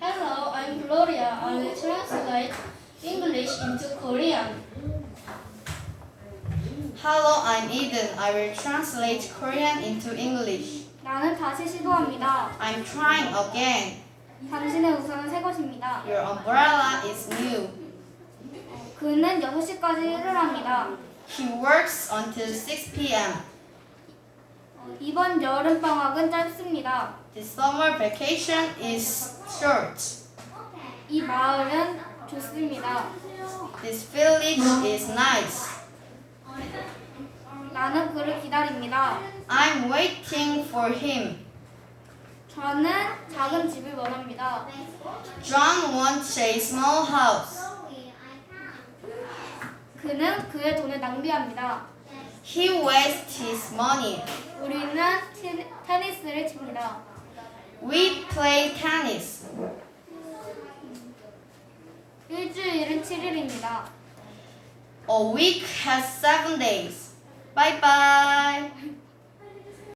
Hello, I'm Gloria. I will translate English into Korean. Hello, I'm Eden. I will translate Korean into English. 나는 다시 시도합니다. I'm trying again. 당신의 우산은 새 것입니다. Your umbrella is new. 그는 6시까지 일을 합니다. He works until 6 p.m. 어, 이번 여름 방학은 짧습니다. The summer vacation is short. 이 마을은 좋습니다. This village is nice. 나는 그를 기다립니다. I'm waiting for him. 저는 작은 집을 원합니다. John wants a small house. 그는 그의 돈을 낭비합니다. He wastes his money. 우리는 티, 테니스를 칩니다. We play tennis. 일주일은 7일입니다. A week has seven days. Bye bye.